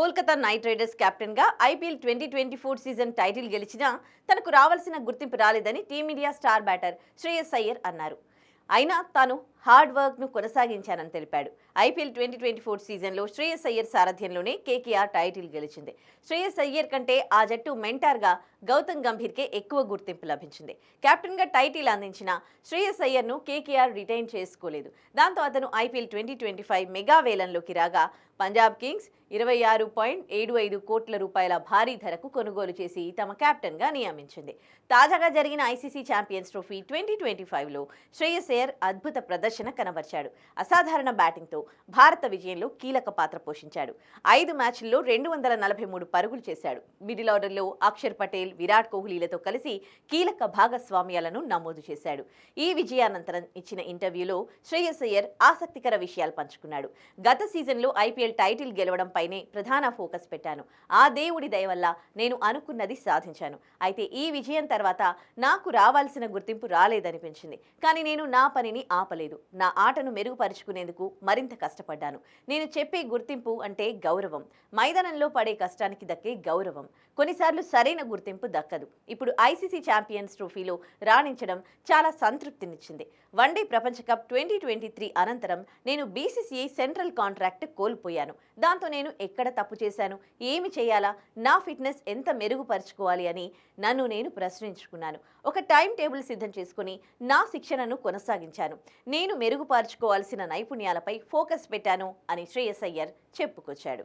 Kolkata night riders కెప్టెన్గా IPL twenty twenty four season title గెలిచినా తనకు రావాల్సిన గుర్తింపు రాలేదని team India star batter Shreyas Iyer అన్నారు. అయినా తాను హార్డ్ వర్క్ను కొనసాగించానని తెలిపాడు. ఐపీఎల్ ట్వంటీ ట్వంటీ ఫోర్ సీజన్లో శ్రేయస్ అయ్యర్ సారథ్యంలోనే కేకేఆర్ టైటిల్ గెలిచింది. శ్రేయస్ అయ్యర్ కంటే ఆ జట్టు మెంటార్గా గౌతమ్ గంభీర్కే ఎక్కువ గుర్తింపు లభించింది. కెప్టెన్గా టైటిల్ అందించిన శ్రేయస్ అయ్యర్ను కేకేఆర్ రిటైన్ చేసుకోలేదు. దాంతో అతను IPL twenty twenty five mega వేలంలోకి రాగా పంజాబ్ కింగ్స్ ఇరవై ఆరు పాయింట్ ఏడు ఐదు కోట్ల రూపాయల భారీ ధరకు కొనుగోలు చేసి తమ కెప్టెన్గా నియమించింది. తాజాగా జరిగిన ICC champions trophy twenty twenty ఫైవ్లో శ్రేయస్ అయ్యర్ అద్భుత ప్రదర్శన కనబర్చాడు. అసాధారణ బ్యాటింగ్తో భారత విజయంలో కీలక పాత్ర పోషించాడు. ఐదు మ్యాచ్ల్లో రెండు వందల నలభై మూడు పరుగులు చేశాడు. మిడిల్ ఆర్డర్లో అక్షర్ పటేల్ విరాట్ కోహ్లీలతో కలిసి కీలక భాగస్వామ్యాలను నమోదు చేశాడు. ఈ విజయానంతరం ఇచ్చిన ఇంటర్వ్యూలో శ్రేయస్ అయ్యర్ ఆసక్తికర విషయాలు పంచుకున్నాడు. గత సీజన్లో ఐపీఎల్ టైటిల్ గెలవడంపైనే ప్రధాన ఫోకస్ పెట్టాను. ఆ దేవుడి దయ వల్ల నేను అనుకున్నది సాధించాను. అయితే ఈ విజయం తర్వాత నాకు రావాల్సిన గుర్తింపు రాలేదనిపించింది. కానీ నేను నా పనిని ఆపలేదు. నా ఆటను మెరుగుపరుచుకునేందుకు మరింత కష్టపడ్డాను. నేను చెప్పే గుర్తింపు అంటే గౌరవం. మైదానంలో పడే కష్టానికి దక్కే గౌరవం. కొన్నిసార్లు సరైన గుర్తింపు దక్కదు. ఇప్పుడు ఐసీసీ ఛాంపియన్స్ ట్రోఫీలో రాణించడం చాలా సంతృప్తినిచ్చింది. వన్డే ప్రపంచ కప్ ట్వంటీ ట్వంటీ త్రీ అనంతరం నేను బీసీసీఐ సెంట్రల్ కాంట్రాక్ట్ కోల్పోయాను. దాంతో నేను ఎక్కడ తప్పు చేశాను? ఏమి చేయాలా? నా ఫిట్నెస్ ఎంత మెరుగుపరుచుకోవాలి అని నన్ను నేను ప్రశ్నించుకున్నాను. ఒక టైం టేబుల్ సిద్ధం చేసుకుని నా శిక్షణను కొనసాగించాను. నేను నేను మెరుగుపరుచుకోవాల్సిన నైపుణ్యాలపై ఫోకస్ పెట్టాను అని శ్రేయస్ అయ్యర్ చెప్పుకొచ్చాడు.